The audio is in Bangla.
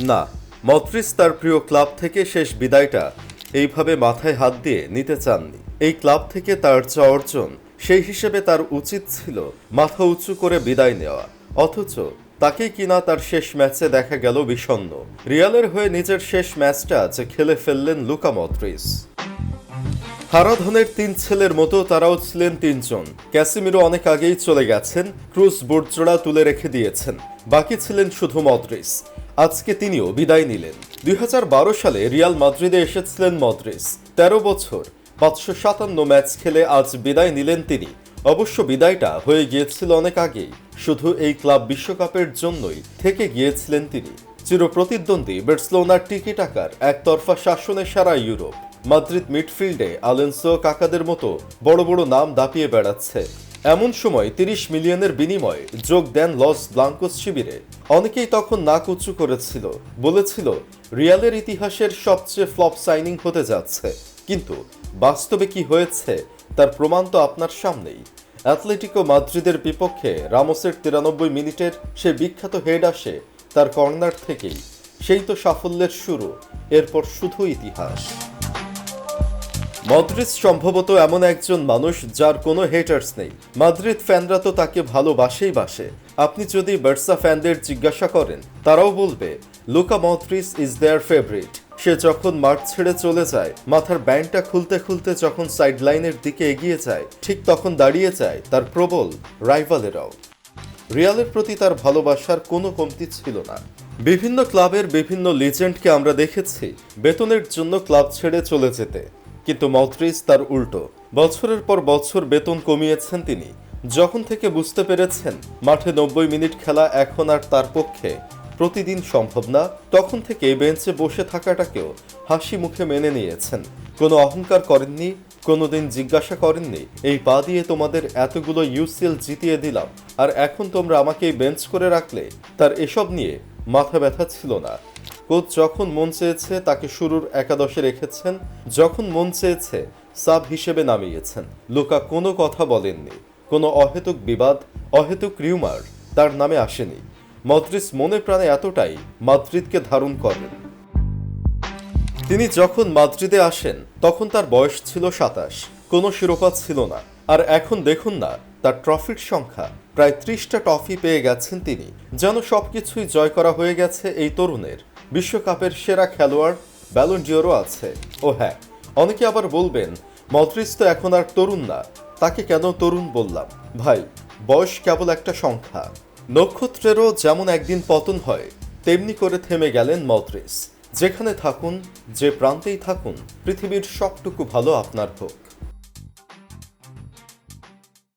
না মদ্রিস তার প্রিয় ক্লাব থেকে শেষ বিদায়টা এইভাবে মাথায় হাত দিয়ে নিতে চাননি। এই ক্লাব থেকে তার যা অর্জন সেই হিসেবে তার উচিত ছিল মাথা উঁচু করে বিদায় নেওয়া। অথচ তাকে কিনা তার শেষ ম্যাচে দেখা গেল বিষণ্ণ। রিয়ালের হয়ে নিজের শেষ ম্যাচটা যে খেলে ফেললেন লুকা মদ্রিস হারাধনের তিন ছেলের মতো তারাও ছিলেন তিনজন। ক্যাসিমিরো অনেক আগেই চলে গেছেন, ক্রুজ বোর্ডজোড়া তুলে রেখে দিয়েছেন। বাকি ছিলেন শুধু মদ্রিস আজকে তিনিও বিদায় নিলেন। দুই হাজার বারো সালে রিয়াল মাদ্রিদে এসেছিলেন মদ্রিস। তেরো বছর, পাঁচশো সাতান্ন ম্যাচ খেলে আজ বিদায় নিলেন তিনি। অবশ্য বিদায়টা হয়ে গিয়েছিল অনেক আগেই। শুধু এই ক্লাব বিশ্বকাপের জন্যই থেকে গিয়েছিলেন তিনি। চিরপ্রতিদ্বন্দ্বী বার্সেলোনার টিকি টাকার একতরফা শাসনে সারা ইউরোপ। মাদ্রিদ মিডফিল্ডে আলেন্সো কাকাদের মতো বড় বড় নাম দাপিয়ে বেড়াচ্ছে। এমন সময় তিরিশ মিলিয়নের বিনিময়ে যোগ দেন লস ব্লাঙ্কোস শিবিরে। অনেকেই তখন নাক উঁচু করেছিল, বলেছিল, রিয়ালের ইতিহাসের সবচেয়ে ফ্লপ সাইনিং হতে যাচ্ছে। কিন্তু বাস্তবে কি হয়েছে তার প্রমাণ তো আপনার সামনেই। অ্যাথলেটিকো মাদ্রিদের বিপক্ষে রামোসের তিরানব্বই মিনিটের সে বিখ্যাত হেড আসে তার কর্নার থেকেই। সেই তো সাফল্যের শুরু, এরপর শুধু ইতিহাস। মদ্রিদ সম্ভবত এমন একজন মানুষ যার কোনো হেটার্স নেই। মাদ্রিদ ফ্যানরা তো তাকে ভালোবাসেই বাসে। আপনি যদি বার্সা ফ্যানদের জিজ্ঞাসা করেন, তারাও বলবে, Luka Modric is their favourite সে যখন মাঠ ছেড়ে চলে যায়, মাথার ব্যান্ডটা খুলতে খুলতে যখন সাইডলাইনের দিকে এগিয়ে যায়, ঠিক তখন দাঁড়িয়ে যায় তার প্রবল রাইভালেরাও রিয়ালের প্রতি তার ভালোবাসার কোনো কমতি ছিল না। বিভিন্ন ক্লাবের বিভিন্ন লিজেন্ডকে আমরা দেখেছি, বেতনের জন্য ক্লাব ছেড়ে চলে যেতে। কিন্তু মদ্রিস তার উল্টো। বছরের পর বছর বেতন কমিয়েছেন তিনি। যখন থেকে বুঝতে পেরেছেন মাঠে নব্বই মিনিট খেলা এখন আর তার পক্ষে প্রতিদিন সম্ভব না, তখন থেকে বেঞ্চে বসে থাকাটাকেও হাসি মুখে মেনে নিয়েছেন। কোনো অহংকার করেননি, কোনোদিন জিজ্ঞাসা করেননি, এই পা দিয়ে তোমাদের এতগুলো ইউসিএল জিতিয়ে দিলাম, আর এখন তোমরা আমাকে বেঞ্চ করে রাখলে? তার এসব নিয়ে মাথা ব্যথা ছিল না। কোচ যখন মন চেয়েছে তাকে শুরুর একাদশে রেখেছেন, যখন মন চেয়েছে সাব হিসেবে নামিয়েছেন। লুকা কোনো কথা বলেননি। কোনো অহেতুক বিবাদ, অহেতুক রিউমার তার নামে আসেনি। মদ্রিস মনে প্রাণে এতটাই মাদ্রিদকে ধারণ করেন। তিনি যখন মাদ্রিদে আসেন, তখন তার বয়স ছিল সাতাশ। কোনো শিরোপা ছিল না। আর এখন দেখুন না, তার ট্রফির সংখ্যা। প্রায় ত্রিশটা ট্রফি পেয়ে গেছেন তিনি। যেন সবকিছুই জয় করা হয়ে গেছে এই তরুণের। বিশ্বকাপের সেরা খেলোয়াড় ব্যালন ডিওরও আছে। ও হ্যাঁ অনেকে আবার বলবেন মদ্রিস তো এখন আর তরুণ না, তাকে কেন তরুণ বললাম? ভাই, বয়স কেবল একটা সংখ্যা। নক্ষত্রেরও যেমন একদিন পতন হয়, তেমনি করে থেমে গেলেন মদ্রিস যেখানে থাকুন, যে প্রান্তেই থাকুন, পৃথিবীর সবটুকু ভালো আপনার হোক।